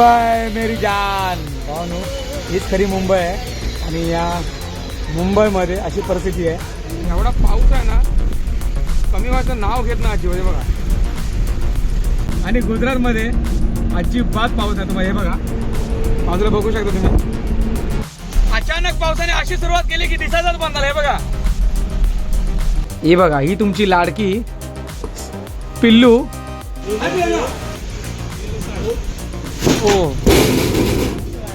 मुंबई मेरी जान. भावनो हीच खरी मुंबई आहे आणि या मुंबईमध्ये अशी परिस्थिती आहे. एवढा पाऊस आहे ना कमी व्हायचं नाव घेत ना आजी बघा. आणि गुजरातमध्ये अजिबात पाऊस आहे तुम्हाला हे बघा. बाजूला बघू शकता तुम्ही. अचानक पावसाने अशी सुरुवात केली की दिसायचाच बंद झाला हे बघा. हे बघा ही तुमची लाडकी पिल्लू. ओ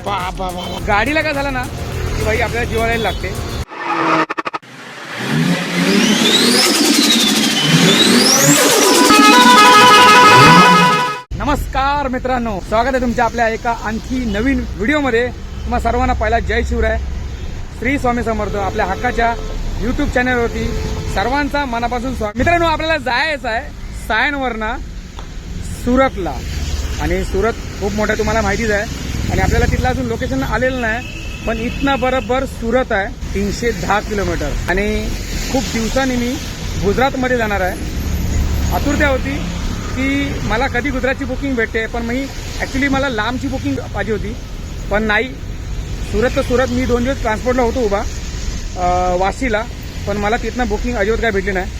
बा. गाडीला काय झालं ना? की भाई आपल्याला जीवाला यायला लागते. नमस्कार मित्रांनो. स्वागत आहे तुमच्या आपल्या एका आणखी नवीन व्हिडिओमध्ये. तुम्हा सर्वांना पहिला जय शिवराय. श्री स्वामी समर्थ आपल्या हक्काच्या युट्यूब चॅनलवरती सर्वांचा मनापासून स्वागत. मित्रांनो आपल्याला जायचं आहे सायनवरनं सुरतला. आणि सुरत खूप मोठं तुम्हाला माहितीच आहे. आणि आपल्याला तिथलं अजून लोकेशन आलेलं नाही पण इथनं बरोबर सुरत आहे तीनशे दहा किलोमीटर. आणि खूप दिवसांनी मी गुजरातमध्ये जाणार आहे. आतुरता होती की मला कधी गुजरातची बुकिंग भेटते पण मी ॲक्च्युली मला लांबची बुकिंग पाहिजे होती. पण नाही. सुरत तर सुरत. मी दोन दिवस ट्रान्सपोर्टला होतो उभा वाशीला पण मला तिथनं बुकिंग अजिबात काय भेटली नाही.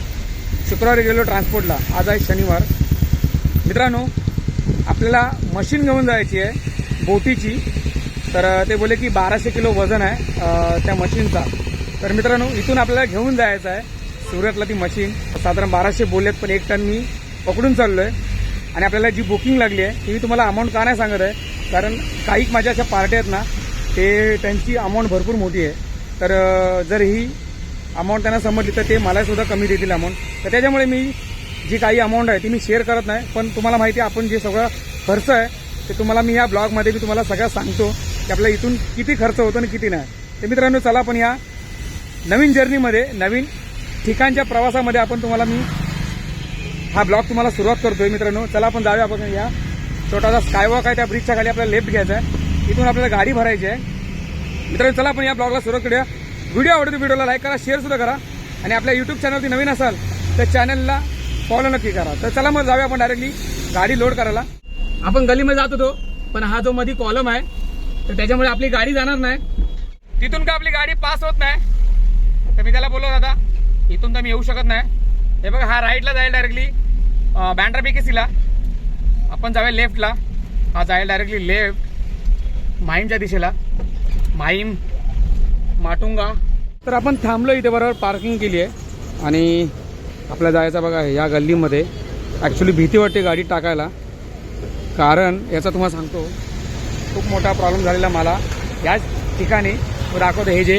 शुक्रवारी गेलो ट्रान्सपोर्टला आज आहे शनिवार. मित्रांनो आपल्याला मशीन घेऊन जायची आहे बोटीची. तर ते बोले की बाराशे किलो वजन आहे त्या मशीनचा तर मित्रांनो इथून आपल्याला घेऊन जायचं आहे सुरतला ती मशीन साधारण बाराशे बोललेत पण एक टन मी पकडून चाललो आहे आणि आपल्याला जी बुकिंग लागली आहे ती मी तुम्हाला अमाऊंट का नाही सांगत आहे कारण काही माझ्या अशा पार्ट्या आहेत ना ते त्यांची अमाऊंट भरपूर मोठी आहे. तर जर ही अमाऊंट त्यांना समजली तर ते मलासुद्धा कमी देतील अमाऊंट तर त्याच्यामुळे मी जी काही अमाऊंट आहे ती मी शेअर करत नाही पण तुम्हाला माहिती आहे आपण जे सगळं खर्च आहे ते तुम्हाला मी या ब्लॉगमध्ये मी तुम्हाला सगळं सांगतो की आपल्या इथून किती खर्च होतो आणि किती नाही. तर मित्रांनो चला आपण या नवीन जर्नीमध्ये नवीन ठिकाणच्या प्रवासामध्ये आपण तुम्हाला मी हा ब्लॉग तुम्हाला सुरुवात करतोय मित्रांनो. चला आपण जाऊया आपण या छोटासा स्कायवॉक आहे त्या ब्रिजच्या खाली आपल्याला लेफ्ट घ्यायचा आहे. इथून आपल्याला गाडी भरायची आहे. मित्रांनो चला आपण या ब्लॉगला सुरुवात करूया. व्हिडिओ आवडतो व्हिडिओला लाईक करा शेअर सुद्धा करा. आणि आपल्या यूट्यूब चॅनलवरती नवीन असाल तर चॅनलला फॉलो नक्की करा. तर चला मग जाऊया आपण डायरेक्टली गाडी लोड करायला. आपण गलीमध्ये जात होतो पण हा जो मध्ये कॉलम आहे तर त्याच्यामुळे आपली गाडी जाणार नाही. तिथून का आपली गाडी पास होत नाही. तर मी त्याला बोललो दादा इथून तर मी येऊ शकत नाही. हे बघा हा राईटला जाईल डायरेक्टली बँड्रा बीकेसीला आपण जाऊया लेफ्टला हा जाईल डायरेक्टली लेफ्ट माहीमच्या दिशेला. माहीम माटुंगा तर आपण थांबलो इथे बरोबर पार्किंग केली आहे. आणि आपल्या जायचा बघा या गल्लीमध्ये. ॲक्च्युली भीती वाटते गाडी टाकायला. कारण याचा तुम्हाला सांगतो खूप मोठा प्रॉब्लेम झालेला मला. याच ठिकाणी दाखवतो हे जे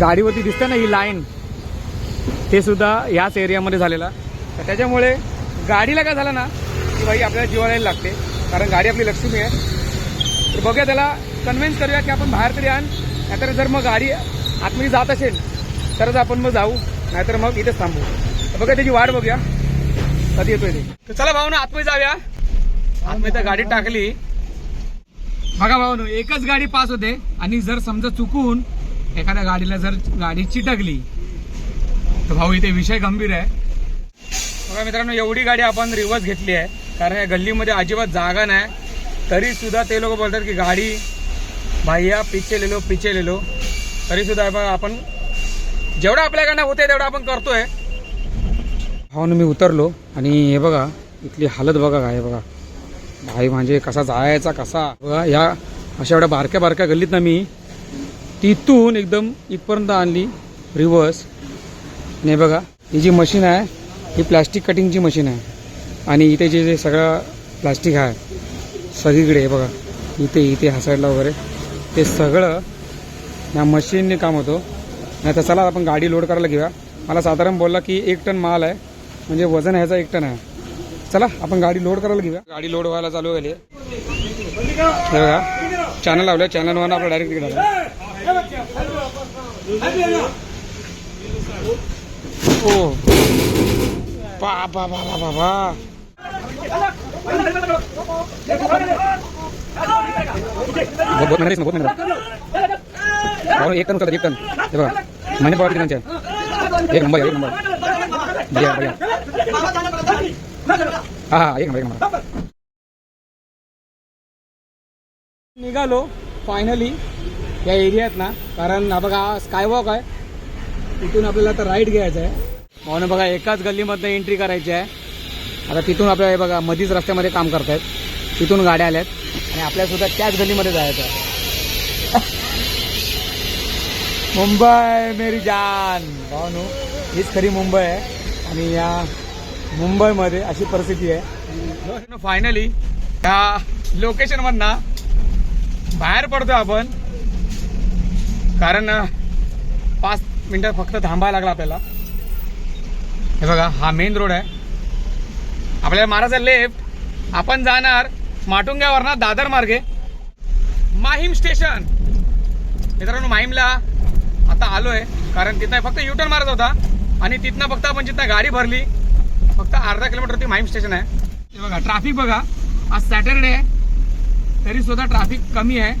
गाडीवरती दिसतं ना ही लाईन ते सुद्धा याच एरियामध्ये झालेला. तर त्याच्यामुळे गाडीला काय झालं ना की भाई आपल्याला जीवाला यायला लागते. कारण गाडी आपली लक्ष्मी आहे. तर बघूया त्याला कन्व्हिन्स करूया की आपण बाहेर तरी आण. नाहीतर जर मग गाडी आतमध्ये जात असेल तरच आपण मग जाऊ. नाहीतर मग इथेच थांबू. बघा त्याची वाट बघूया. कधी येतोय ते. तर चला भाऊ ना आतमध्ये जाऊया. आतमध्ये तर गाडी टाकली. बघा भाऊ एकच गाडी पास होते. आणि जर समजा चुकून एखाद्या गाडीला जर गाडी चिटकली तर भाऊ इथे विषय गंभीर आहे. बघा मित्रांनो एवढी गाडी आपण रिवर्स घेतली आहे. कारण या गल्लीमध्ये अजिबात जागा नाही. तरी सुद्धा ते लोक बोलतात की गाडी भैया पिचे लेलो पिचे लेलो तरी सुद्धा आपण जेवढं आपल्याकडनं होते तेवढं आपण करतोय. भाऊ मी उतरलो आणि हे बघा इथली हालत बघा काय बघा. भाई म्हणजे कसा जायचा कसा? बघा या अशा एवढ्या बारक्या बारक्या गल्लीत ना मी तिथून एकदम इथपर्यंत आणली रिव्हर्स आणि बघा ही जी मशीन आहे ही प्लॅस्टिक कटिंगची मशीन आहे. आणि इथे जे जे सगळं प्लॅस्टिक आहे सगळीकडे हे बघा इथे इथे ह्या साईडला वगैरे ते सगळं या मशीनने काम होतो. नाही तर चला आपण गाडी लोड करायला घेऊया. मला साधारण बोलला की एक टन माल आहे. म्हणजे वजन ह्याचा एक टन आहे. चला आपण गाडी लोड करायला घेऊया. गाडी लोड व्हायला चालू झाली आहे. हे बघा चॅनल लावलं चॅनलवर आपलं डायरेक्ट तिकडे ओ बा बा बा बा बा बा एक टन उचलता एक टन. हे बघा महिने पवार एक नंबर एक नंबर हा हा एक नंबर एक नंबर निघालो फायनली या एरियात ना कारण बघा स्कायवॉक आहे. तिथून आपल्याला आता राईड घ्यायचं आहे. म्हणून बघा एकाच गल्लीमधनं एंट्री करायची आहे. आता तिथून आपल्याला हे बघा मधीच रस्त्यामध्ये काम करतायत. तिथून गाड्या आल्यात. आणि आपल्यासुद्धा त्याच गल्लीमध्ये जायचं आहे. मुंबई मेरी जान. भावनो हीच खरी मुंबई आहे. आणि या मुंबईमध्ये अशी परिस्थिती आहे. फायनली या लोकेशनमधनं बाहेर पडतो आपण. कारण पाच मिनिटं फक्त थांबायला लागला आपल्याला. हे बघा हा मेन रोड आहे. आपल्याला मारायचा लेफ्ट आपण जाणार माटुंग्यावरनं दादर मार्गे. माहीम स्टेशन मित्रांनो माहीमला आता आलोय. कारण तिथं फक्त युटर्न मारत होता. आणि तिथनं फक्त आपण जिथं गाडी भरली फक्त अर्धा किलोमीटरवरती माहीम स्टेशन आहे. हे बघा ट्रॅफिक बघा. आज सॅटरडे आहे. तरी सुद्धा ट्रॅफिक कमी आहे.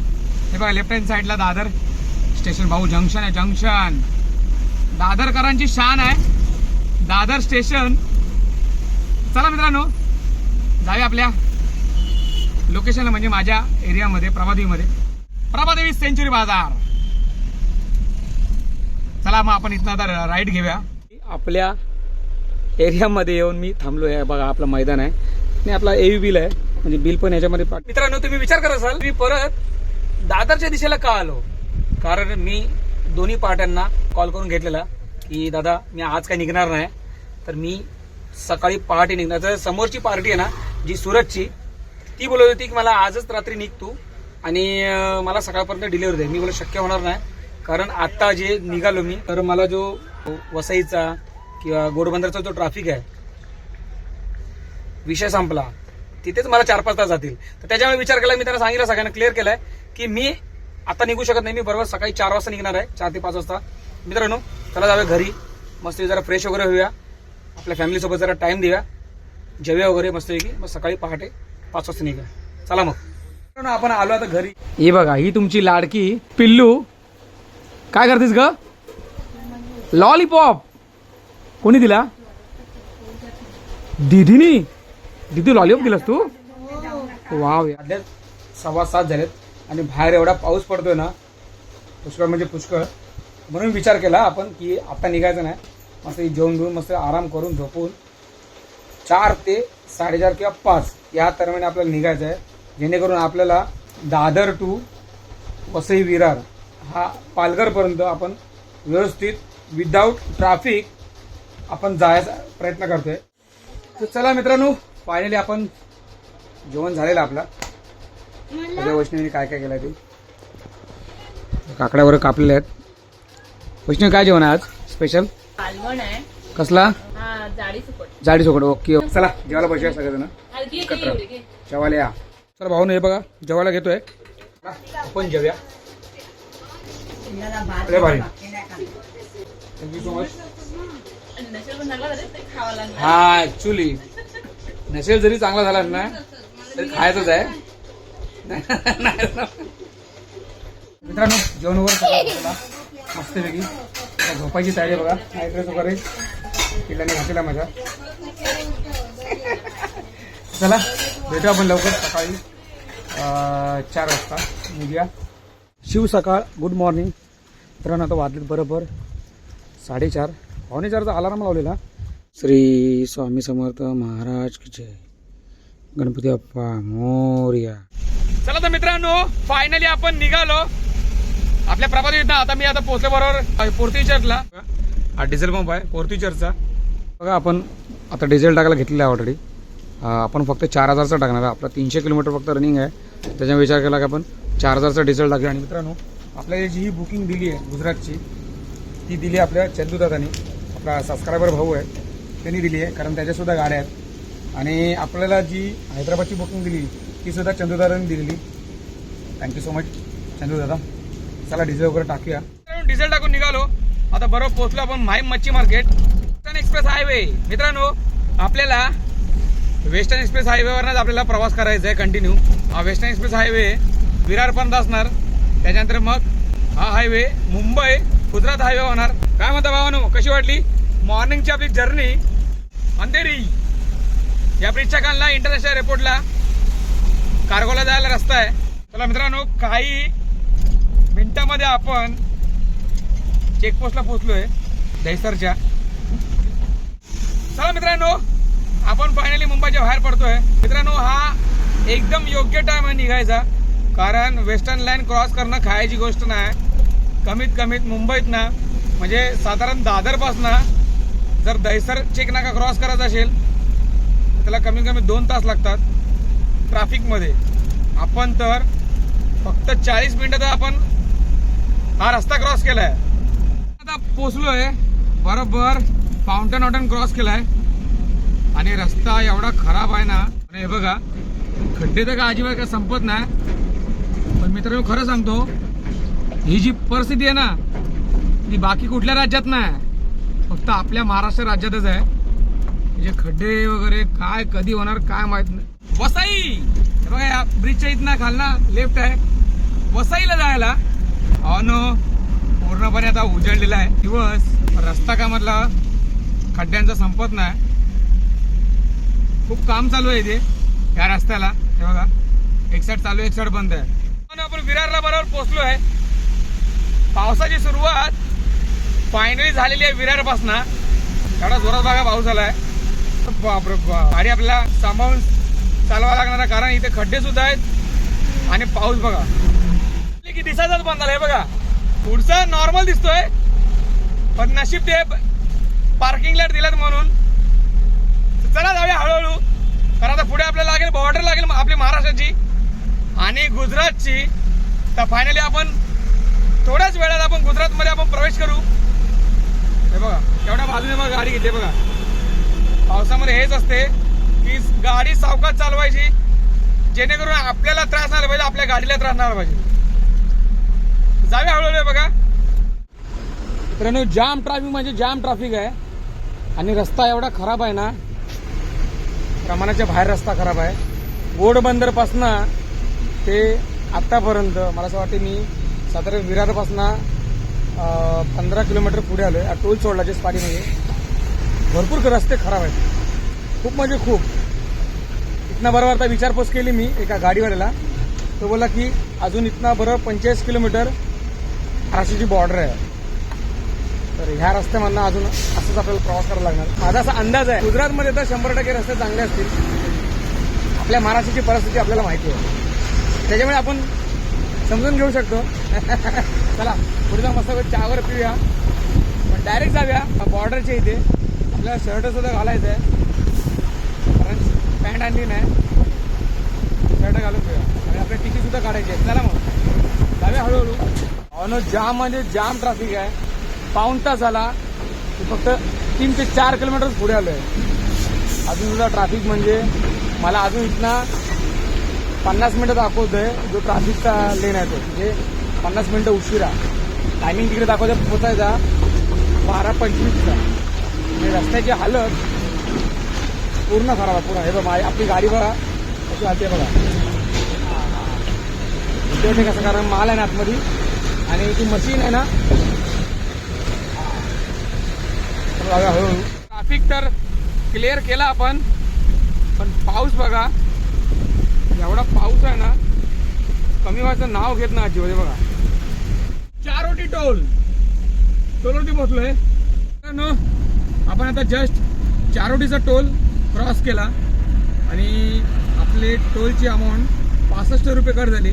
हे बघा लेफ्ट हँड साईडला दादर स्टेशन भाऊ जंक्शन आहे जंक्शन दादरकरांची शान आहे. दादर स्टेशन. चला मित्रांनो जाऊया आपल्या लोकेशनला म्हणजे माझ्या एरियामध्ये प्रभादेवीमध्ये. प्रभादेवी सेंचुरी बाजार. चला मग आपण इथनं आता राईड घेऊया. आपल्या एरियामध्ये येऊन मी थांबलो आहे बघा आपलं मैदान आहे. आणि आपला एव्ही बिल आहे. म्हणजे बिल पण याच्यामध्ये मित्रांनो तुम्ही विचार करत असाल मी परत दादरच्या दिशेला का आलो? कारण मी दोन्ही पार्ट्यांना कॉल करून घेतलेला की दादा मी आज काही निघणार नाही. तर मी सकाळी पहाटे निघणार. तर समोरची पार्टी आहे ना जी सुरतची ती बोलत होती की मला आजच रात्री निघ तू आणि मला सकाळपर्यंत डिलिव्हरी दे. मी बोल शक्य होणार नाही. कारण आता जे निघालो मी तर मला जो वसईचा किंवा गोडबंदरचा जो ट्रॅफिक आहे विषय संपला. तिथेच मला चार पाच तास जातील. तर त्याच्यामुळे विचार केला मी त्यांना सांगितलं सगळ्यांना क्लिअर केलाय की मी आता निघू शकत नाही. मी बरोबर सकाळी चार वाजता निघणार आहे चार ते पाच वाजता. मित्रांनो चला जाऊया घरी. मस्त जरा फ्रेश वगैरे होऊया. आपल्या फॅमिलीसोबत जरा टाइम देऊया. जेव्या वगैरे मस्त की मग सकाळी पहाटे पाच वाजता निघा चला मग. आपण आलो आता घरी. ही बघा ही तुमची लाडकी पिल्लू. काय करतेस ग? लॉलीपॉप कोणी दिला? दीदीनी? दिदी लॉलीपॉप दिलास तू? वाव यार. सव्वा सात झालेत आणि बाहेर एवढा पाऊस पडतोय ना पुष्कळ म्हणजे पुष्कळ. म्हणून विचार केला आपण की आता निघायचं नाही. मस्त जेवण घेऊन मस्त आराम करून झोपून चार ते साडेचार किंवा पाच या दरम्यान आपल्याला निघायचं आहे. जेणेकरून आपल्याला दादर टू वसई विरार हा पालघरपर्यंत आपण व्यवस्थित विदाऊट ट्रॅफिक आपण जायचा प्रयत्न करतोय. तर चला मित्रांनो फायनली आपण जेवण झालेलं आपला. उद्या वैष्णवीने काय काय केलं ते? काकड्या वगैरे कापलेल्या आहेत. वैष्णवी काय जेवण आहे आज? स्पेशल कालवण आहे. कसला? हा जाडी सुकट ओके चला जेवायला बसूया सगळेजण. एकत्र. जेवायला या. चला भाऊ हे बघा जेवायला घेतोय. आपण जेवूया. थँक्यू सो मच आणि नसेल पण चांगला झालं ते खावं लागणार हा ऍक्च्युली नसेल जरी चांगला झाला ना तरी खायचंच आहे. मित्रांनो जेवण वगैरे. मस्तपैकी. झोपायची तयारी आहे बघा. नाईट ड्रेस वगैरे. पिल्लाने घातलेला माझ्या चला भेटू आपण लवकर सकाळी चार वाजता. निघूया. शिव सकाळ गुड मॉर्निंग मित्रांनो आता वाजलेत बरोबर साडेचार. पावणे चारचा अलार्म लावलेला. श्री स्वामी समर्थ महाराज की जय. गणपती बाप्पा मोर्या. चला तर मित्रांनो फायनली आपण निघालो. आपल्या प्रभादेवीत आता मी आता पोहोचलो बरोबर पोर्ती चर्चला. हा डिझेल पंप आहे पोर्ती चर्चचा. बघा आपण आता डिझेल टाकायला घेतलेलं आहे ऑलरेडी आपण फक्त चार हजारचा टाकणार आहे आपला तीनशे किलोमीटर फक्त रनिंग आहे. त्याच्यामुळे विचार केला की आपण? चार हजारचा डिझेल टाकूया आणि मित्रांनो आपल्याला जी ही बुकिंग दिली आहे गुजरातची ती दिली आपल्या चंदू दादानी. आपला सबस्क्रायबर भाऊ आहे त्यांनी दिली आहे कारण त्याच्यासुद्धा गाड्या आहेत. आणि आपल्याला जी हैदराबादची बुकिंग दिली ती सुद्धा चंदू दिलेली. थँक्यू सो मच चंदू दादा. चला डिझेल वगैरे टाकूया. डिझेल टाकून निघालो. आता बरोबर पोहोचलो आपण माहीम मच्छी मार्केट वेस्टर्न एक्सप्रेस हायवे मित्रांनो आपल्याला वेस्टर्न एक्सप्रेस हायवेवरनंच आपल्याला प्रवास करायचा आहे कंटिन्यू हा वेस्टर्न एक्सप्रेस हायवे विरारपर्यंत असणार. त्याच्यानंतर मग हा हायवे मुंबई गुजरात हायवे होणार. काय म्हणता भावानो कशी वाटली? मॉर्निंगची आपली जर्नी अंधेरी. या ब्रिजच्या खालला इंटरनॅशनल एअरपोर्टला कार्गोला जायला रस्ता आहे. चला मित्रांनो काही मिनिटामध्ये आपण चेकपोस्टला पोहोचलोय दहिसरच्या. चला मित्रांनो आपण फायनली मुंबईच्या बाहेर पडतोय. मित्रांनो हा एकदम योग्य टाइम आहे निघायचा. कारण वेस्टर्न लाईन क्रॉस करणं खायची गोष्ट नाही. कमीत कमीत मुंबईत ना म्हणजे साधारण दादरपासनं जर दहिसर चेक नाका क्रॉस करायचा असेल त्याला कमीत कमी दोन तास लागतात ट्रॅफिकमध्ये आपण तर फक्त चाळीस मिनिटात आपण हा रस्ता क्रॉस केलाय. आता पोचलोय बरोबर फाउंटन वॉटन क्रॉस केलाय. आणि रस्ता एवढा खराब आहे ना आणि हे बघा खड्डे तर का अजिबात काय संपत नाही. मित्रांनो खरं सांगतो ही जी परिस्थिती आहे ना ती बाकी कुठल्या राज्यात नाही. फक्त आपल्या महाराष्ट्र राज्यातच आहे. म्हणजे खड्डे वगैरे काय कधी होणार काय माहीत नाही. वसई! बघा या ब्रिजच्या इथनं खाल ना लेफ्ट आहे. वसईला जायला ऑन पूर्णपणे आता उजळलेला आहे. दिवस रस्ता कामातला खड्ड्यांचा संपत नाही. खूप काम चालू आहे इथे या रस्त्याला. हे बघा एक साईड चालू आहे, एक साईड बंद आहे. आपण विरारला बरोबर पोहोचलो आहे. पावसाची सुरुवात फायनली झालेली आहे विरारपासनं. एवढा जोरात बघा पाऊस झालाय. बापरे बाप. गाडी आपल्याला सांभाळून चालवा लागणार आहे, कारण इथे खड्डे सुद्धा आहेत आणि पाऊस बघा. की दिसायचाच बंद झालाय बघा. पुढचा नॉर्मल दिसतोय पण नशीब ते पार्किंग लाइट दिलात म्हणून. चला जाऊया हळूहळू. कारण आता पुढे आपल्याला लागेल बॉर्डर लागेल आपली महाराष्ट्राची आणि गुजरातची. तर फायनली आपण थोड्याच वेळात आपण गुजरातमध्ये आपण प्रवेश करू. हे बघा एवढ्या बाजूने मग गाडी घेते बघा. पावसामध्ये हेच असते की गाडी सावकाश चालवायची जेणेकरून आपल्याला त्रास नाही पाहिजे आपल्या गाडीला त्रास नाही पाहिजे. जावे हळूहळू बघा. मित्रांनो जाम ट्रॅफिक म्हणजे जाम ट्रॅफिक आहे. आणि रस्ता एवढा खराब आहे ना प्रमाणाच्या बाहेर रस्ता खराब आहे. गोडबंदरपासनं ते आत्तापर्यंत मला असं वाटते मी साधारण विरारपासून पंधरा किलोमीटर पुढे आलो आहे टोल सोडला जे पाठीमध्ये भरपूर रस्ते खराब आहेत. खूप म्हणजे खूप. इथनं बरोबर आता विचारपूस केली मी एका गाडीवाल्याला. तो बोला की अजून इथनं बरं पंचेचाळीस किलोमीटर महाराष्ट्राची बॉर्डर आहे. तर ह्या रस्त्यामधनं अजून असंच आपल्याला प्रवास करावा लागणार. माझा असा अंदाज आहे. गुजरातमध्ये तर शंभर टक्के रस्ते चांगले असतील. आपल्या महाराष्ट्राची परिस्थिती आपल्याला माहिती आहे. त्याच्यामुळे आपण समजून घेऊ शकतो. चला पुढचा मस्त चहावर पिऊया. पण डायरेक्ट जाऊया. बॉर्डरच्या इथे. आपल्याला शर्ट सुद्धा घालायचं आहे कारण पॅन्ट आणली नाही. शर्ट घालून पिऊया. आणि आपल्या तिकीट सुद्धा काढायची आहे. चला मग. जाऊया हळूहळू. अनो जाम म्हणजे जाम ट्रॅफिक आहे पाऊण तास झाला फक्त तीन ते चार किलोमीटर पुढे आलो आहे अजून सुद्धा ट्रॅफिक म्हणजे मला अजून इथनं पन्नास मिनटं दाखवतोय जो ट्राफिकचा लेन आहे तो. म्हणजे पन्नास मिनटं उशिरा. टायमिंग तिकडे दाखवतोय पोचायचा बारा पंचवीसचा म्हणजे रस्त्याची हालत पूर्ण खराब आहे पूर्ण. हे बघा मा- आपली गाडी बघा. अशी हालते बघा. ते कसं कारण माल आहे ना आतमध्ये. आणि ती मशीन आहे ना. हळूहळू. ट्राफिक तर क्लिअर केला आपण पण पाऊस बघा. एवढा पाऊस आहे ना कमी व्हायचं नाव घेत ना आजी बघा. चार ओटी टोल. टोलवरती मित्रांनो, आपण आता जस्ट चारोटीचा टोल क्रॉस केला आणि आपले टोलची अमाऊंट पासष्ट रुपये कट झाली.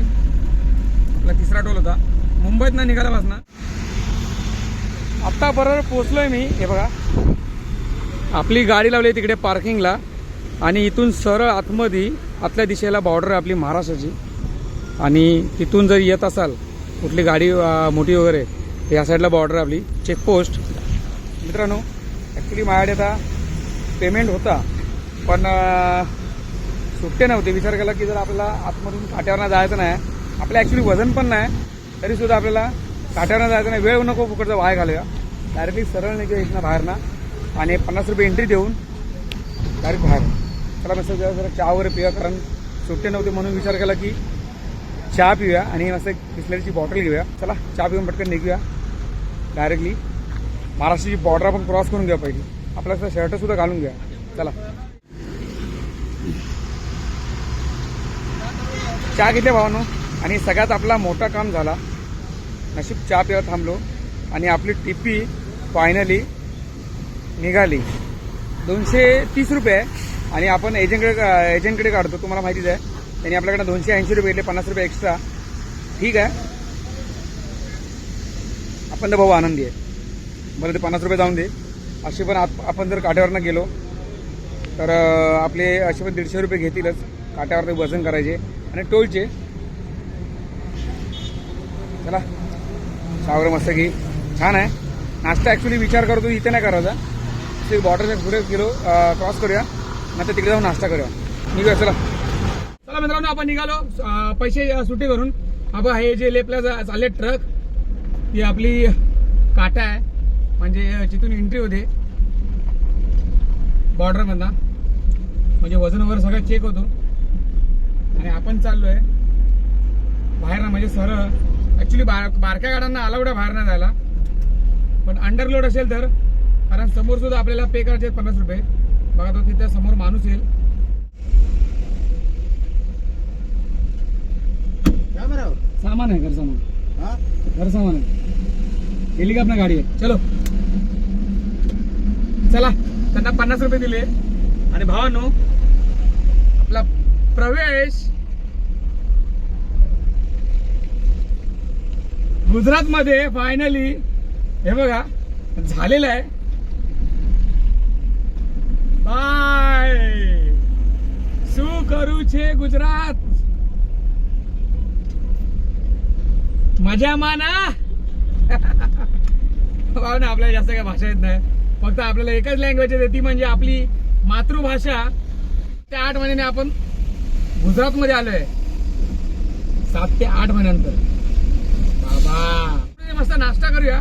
आपला तिसरा टोल होता. मुंबईत ना निघाला पासना आत्ता बरोबर पोचलोय मी हे बघा. आपली गाडी लावली तिकडे पार्किंगला आणि इथून सरळ आतमध्ये आतल्या दिशेला बॉर्डर आहे आपली महाराष्ट्राची. आणि तिथून जर येत असाल कुठली गाडी मोठी वगैरे तर या साईडला बॉर्डर आहे आपली. चेकपोस्ट मित्रांनो ॲक्च्युली माझ्याकडे आता पेमेंट होता पण सुट्टे नव्हते. विचार केला की जर आपल्याला आतमधून काट्यावरनं जायचं नाही आपलं ॲक्च्युली वजन पण नाही तरीसुद्धा आपल्याला काट्यावरनं जायचं नाही. वेळ नको फुकटचा वाय घालूया. डायरेक्टली सरळ निघूया इथनं बाहेरनं. आणि पन्नास रुपये एंट्री देऊन डायरेक्ट बाहेर. चला मस्त जरा चहा वगैरे पिऊया कारण सुट्टे नव्हते म्हणून विचार केला की चहा पिऊया आणि मस्त एक बिस्लरीची बॉटल घेऊया. चला चहा पिऊन पटकन निघूया. डायरेक्टली महाराष्ट्राची बॉर्डर आपण क्रॉस करून घ्या पहिली. आपला शर्ट सुद्धा घालून घ्या चला. चहा घेतल्या भावानो. आणि सगळ्यात आपला मोठा काम झाला. नशीब चहा पिवत थांबलो. आणि आपली टिपी फायनली निघाली. दोनशे तीस रुपये. आहे आणि आपण एजंटकडे एजंटकडे काढतो. तुम्हाला माहितीच आहे. त्यांनी आपल्याकडे दोनशे ऐंशी रुपये घेतले पन्नास रुपये एक्स्ट्रा ठीक आहे. आपण तर भाऊ आनंदी आहे. बरं ते पन्नास रुपये जाऊन दे. असे पण आप- आपण जर काट्यावरनं गेलो तर आपले असे पण दीडशे रुपये घेतीलच. काट्यावर ते वजन करायचे. आणि टोलचे. चला. सावर मस्त की छान आहे. नाश्ता ॲक्च्युली विचार करतो इथे नाही करायचा. ते बॉर्डरच्या पुढे गेलो क्रॉस करूया. आता तिकडे जाऊन नाश्ता करूया. निघूया चला. चला मित्रांनो आपण निघालो. पैसे सुट्टी करून आपण हे जे लेपला जा- चालले ट्रक ती आपली काटा आहे. म्हणजे जिथून एंट्री होते. बॉर्डरमधनं म्हणजे वजन वगैरे सगळं चेक होतो. आणि आपण चाललोय. बाहेर ना म्हणजे सरळ ऍक्च्युली बार बारक्या गाड्यांना अलाउड आहे बाहेर नाही जायला. पण अंडरलोड असेल तर कारण समोर सुद्धा आपल्याला पे करायचे आहेत पन्नास रुपये. बघा तो तिथे समोर माणूस येईल. सामान आहे घर सामान. घर सामान आहे. गेली का आपल्या गाडी? आहे चलो. चला. त्यांना पन्नास रुपये दिले. आणि भावानो आपला प्रवेश गुजरात मध्ये फायनली हे बघा झालेलं आहे बाय सु करू छे गुजरात. मजा माना. भाऊ ना आपल्याला जास्त काय भाषा येत नाही. फक्त आपल्याला एकच लँग्वेज येते ती म्हणजे आपली मातृभाषा. त्या आठ महिन्याने आपण गुजरात मध्ये आलोय. सात ते आठ महिन्यानंतर. बाबा. मस्त नाश्ता करूया.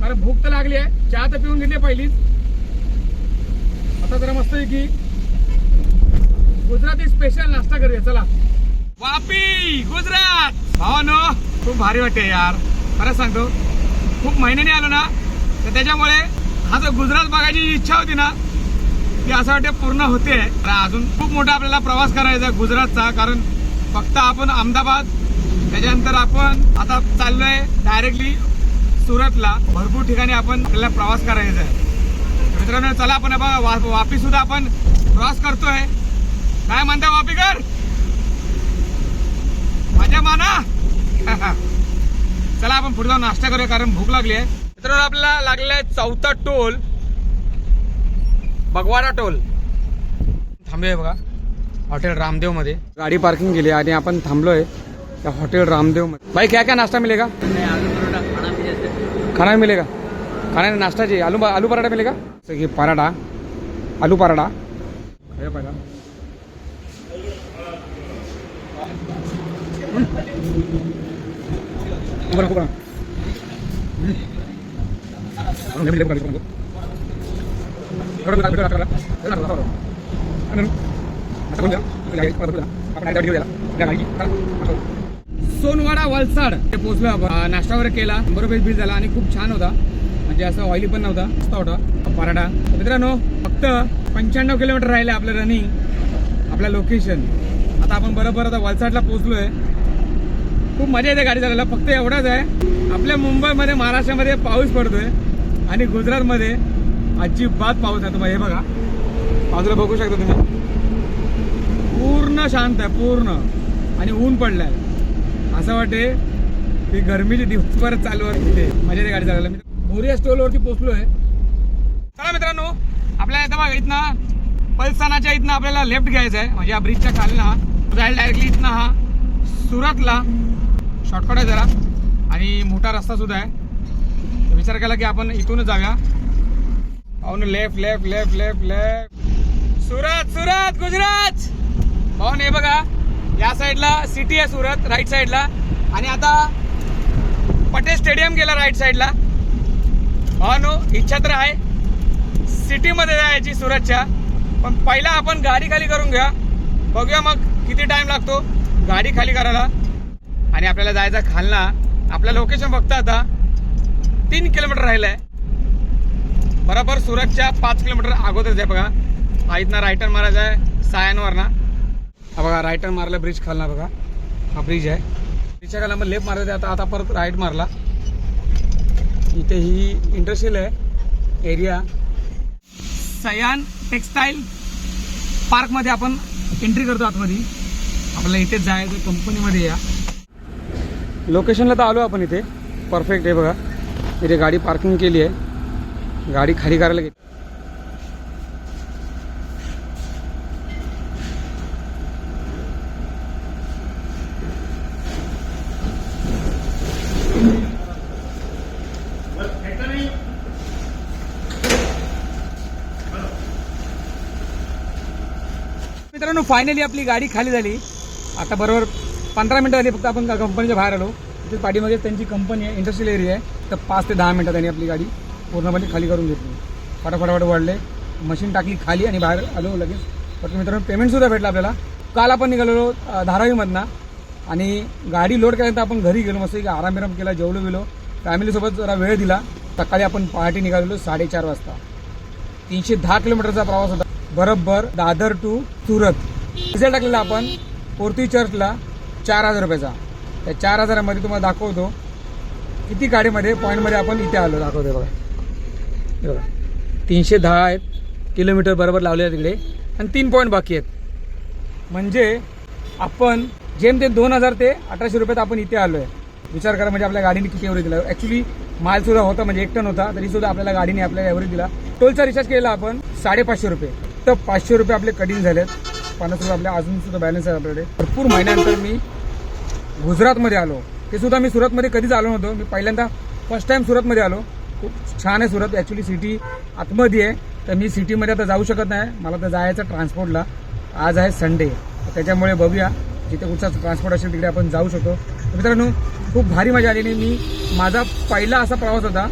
कारण भूक तर लागली आहे. चहा तर पिऊन घेतली पहिलीच. आता जरा मस्त आहे की गुजराती स्पेशल नाश्ता करूया चला. वापी गुजरात. भावानो खूप भारी वाटते यार. खरंच सांगतो खूप महिन्याने आलो ना तर त्याच्यामुळे हा जो गुजरात बघायची जी इच्छा होती ना ती असं वाटते पूर्ण होते. अजून खूप मोठा आपल्याला प्रवास करायचा गुजरातचा कारण फक्त आपण अहमदाबाद त्याच्यानंतर आपण आता चाललोय डायरेक्टली सुरतला. भरपूर ठिकाणी आपण आपल्याला प्रवास करायचा आहे. मित्रांनो चला आपण वा- वापी सुद्धा आपण क्रॉस करतोय. काय म्हणता वापीकर? माझ्या माना. चला आपण पुढे जाऊन नाश्ता करूया कारण भूक लागली आहे. मित्रांनो आपल्याला लागलाय चौथा टोल. बगवाडा टोल. थांबलोय बघा. हॉटेल रामदेवमध्ये गाडी पार्किंग केली आणि आपण थांबलोय त्या हॉटेल रामदेवमध्ये भाई क्या क्या नाश्ता मिलेगा? खाना भी मिलेगा? खाना आलू पराठा मिळेगा पराठा आलू पराठा। मिलेगा जैसे कि पराठा आलू पराठा खाया पहिला खूप खूप सोनवाडा वलसाड ते पोचलो आपण. नाश्ता वगैरे केला. शंभर रुपये बिल झाला आणि खूप छान होता. म्हणजे असं ऑइली पण नव्हता. मस्त होता. पराठा. मित्रांनो फक्त पंच्याण्णव किलोमीटर राहिले आपलं रनिंग आपलं लोकेशन आता आपण बरोबर आता वलसाडला पोचलोय खूप मजा येते गाडी चालायला फक्त एवढंच आहे आपल्या मुंबईमध्ये महाराष्ट्रामध्ये पाऊस पडतोय आणि गुजरातमध्ये अजिबात पाऊस आहे तुम्हाला हे बघा. बाजूला बघू शकता तुम्ही. पूर्ण शांत आहे पूर्ण. आणि ऊन पडलाय. असं वाटते की गरमीचे दिवस परत चालू आहे तिथे मजा येते गाडी चालायला मी मोरिया पोचलो पोहोचलोय. चला मित्रांनो आपल्याला इथं बघा इथनं पलसानाच्या इथनं आपल्याला लेफ्ट घ्यायचं आहे म्हणजे या ब्रिजच्या खाली ना जायला डायरेक्टली इथनं हा सुरतला. शॉर्टकट आहे जरा. आणि मोठा रस्ता सुद्धा आहे. विचार केला की आपण इथूनच जाऊया. पाहून left left left left left Surat Surat Gujarat! पाहून हे बघा. या साईडला सिटी आहे सुरत राईट साईडला आणि आता पटेल स्टेडियम गेला राईट साईडला नो इच्छा तर आहे. सिटीमध्ये जायची सुरतच्या. पण पहिला आपण गाडी खाली करून घ्या बघूया मग किती टाइम लागतो गाडी खाली करायला. आणि आपल्याला जायचं खालना. आपलं लोकेशन बघता आता. तीन किलोमीटर राहिलं आहे बरोबर सुरतच्या पाच किलोमीटर अगोदरच आहे बघा. हा इथनं रायटर्न मारायचा आहे सायनवरना हा बघा रायटर्न मारला ब्रिज खालना बघा. हा ब्रिज आहे. विचारायला मग लेफ्ट मारायचा आता आता परत राईट मारला. इथे ही इंडस्ट्रियल आहे एरिया सयान टेक्सटाईल पार्कमध्ये आपण एंट्री करतो आतमध्ये. आपल्याला इथेच जायचं कंपनीमध्ये या. लोकेशनला तर आलो आपण इथे. परफेक्ट आहे बघा. इथे गाडी पार्किंग केली आहे. गाडी खाली करायला घेतली मित्रांनो फायनली आपली गाडी खाली झाली. आता बरोबर पंधरा मिनटं झाली फक्त आपण कंपनीच्या बाहेर आलो. तिथे पाठीमागे त्यांची कंपनी आहे इंडस्ट्रियल एरिया आहे. तर पाच ते दहा मिनटं त्यांनी आपली गाडी पूर्णपणे खाली करून घेतली. फटाफटाफट वाढले मशीन टाकली खाली आणि बाहेर आलो लगेच. पण मित्रांनो पेमेंटसुद्धा भेटलं आपल्याला. काल आपण निघालो धारावीमधनं. आणि गाडी लोड केल्यानंतर आपण घरी गेलो. मस्त की आराम बिराम केला जेवलो गेलो फॅमिलीसोबत जरा वेळ दिला. सकाळी आपण पहाटे निघालेलो साडेचार वाजता. तीनशे दहा किलोमीटरचा प्रवास होता. बरोबर दादर टू सुरत. डिझेल टाकलेला आपण. पोर्ती चर्चला चार हजार रुपयाचा. त्या चार हजारामध्ये तुम्हाला दाखवतो. किती गाडीमध्ये पॉईंटमध्ये आपण इथे आलो दाखवतो बघा. बघा. तीनशे दहा आहेत. किलोमीटर बरोबर लावले आहेत तिकडे. आणि तीन पॉईंट बाकी आहेत. म्हणजे आपण जेमतेम दोन हजार ते अठराशे रुपयात आपण इथे आलो आहे विचार करा म्हणजे आपल्या गाडीने किती एव्हरेज दिला. ॲक्च्युली माल सुद्धा होता म्हणजे एक टन होता. तरी सुद्धा आपल्याला गाडीने आपल्याला एव्हरेज दिला. टोलचा रिचार्ज केला आपण साडेपाचशे रुपये. तर पाचशे रुपये आपले कटिंग झालेत. पन्नास रुपये आपल्या अजून सुद्धा बॅलन्स आहे आपल्याकडे. भरपूर महिन्यानंतर मी गुजरातमध्ये आलो. ते सुद्धा मी सुरतमध्ये कधीच आलो नव्हतो. मी पहिल्यांदा फर्स्ट टाइम सुरतमध्ये आलो. खूप छान आहे सुरत. ॲक्च्युली सिटी आतमध्ये आहे. तर मी सिटीमध्ये आता जाऊ शकत नाही. मला तर जायचं ट्रान्सपोर्टला आज आहे संडे त्याच्यामुळे बघूया जिथे कुठचा ट्रान्सपोर्ट असेल तिकडे आपण जाऊ शकतो. मित्रांनो खूप भारी मजा आली आणि मी माझा पहिला असा प्रवास होता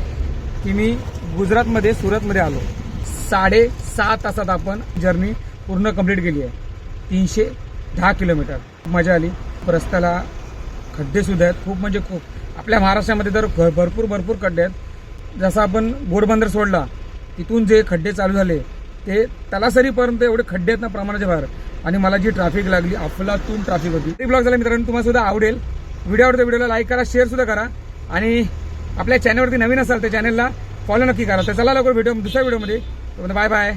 की मी गुजरातमध्ये सुरतमध्ये आलो. साडेसात तासात आपण जर्नी पूर्ण कंप्लीट केली आहे. तीनशे दहा किलोमीटर. मजा आली. रस्त्याला खड्डेसुद्धा आहेत. खूप म्हणजे खूप. आपल्या महाराष्ट्रामध्ये तर भरपूर भरपूर खड्डे आहेत. जसं आपण घोडबंदर सोडला तिथून जे खड्डे चालू झाले ते तलासरीपर्यंत एवढे खड्डे आहेत ना प्रमाणाच्या बाहेर. आणि मला जी ट्रॅफिक लागली अफलातून ट्रॅफिक होती. ते ब्लॉग झाला मित्रांनो तुम्हाला सुद्धा आवडेल. व्हिडिओ आवडतो व्हिडिओला लाईक करा शेअर सुद्धा करा. आणि आपल्या चॅनलवरती नवीन असाल त्या चॅनलला फॉलो नक्की करा. तर चला लवकर व्हिडिओ दुसऱ्या व्हिडिओमध्ये बाय बाय